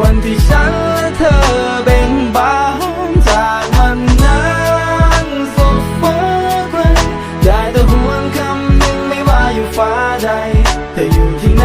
วันที่ฉันและเธอเบ่งบานจากมันนั้นสุดฟ้าไกลได้แต่หวงคำหนึ่งไม่ว่าอยู่ฟ้าใดเธออยู่ที่ไหน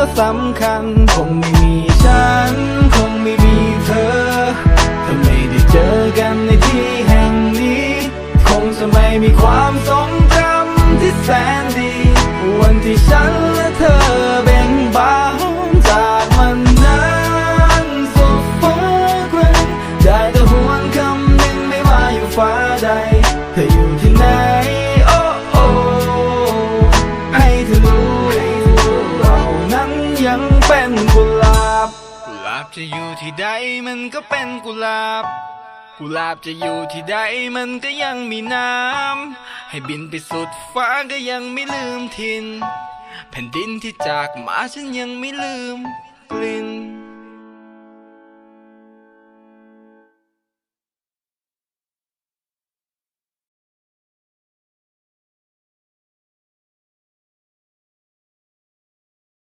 ก็สำคัญ คงไม่มีฉัน คงไม่มีเธอ ถ้าไม่ได้เจอกันในที่แห่งนี้ คงจะไม่มีความทรงจำที่แสนดี วันที่ฉันและเธอเบ่งบานจากมันนั้นสุดฟ้าไกลได้แต่หวนคำหนึ่งไม่ว่าอยู่ฟ้าใดเธออยู่ที่ จะอยู่ที่ใดมันก็เป็นกุหลาบ กุหลาบจะอยู่ที่ใดมันก็ยังมีน้ำ ให้บินไปสุดฟ้าก็ยังไม่ลืมทิน แผ่นดินที่จากมาฉันยังไม่ลืมกลิ่น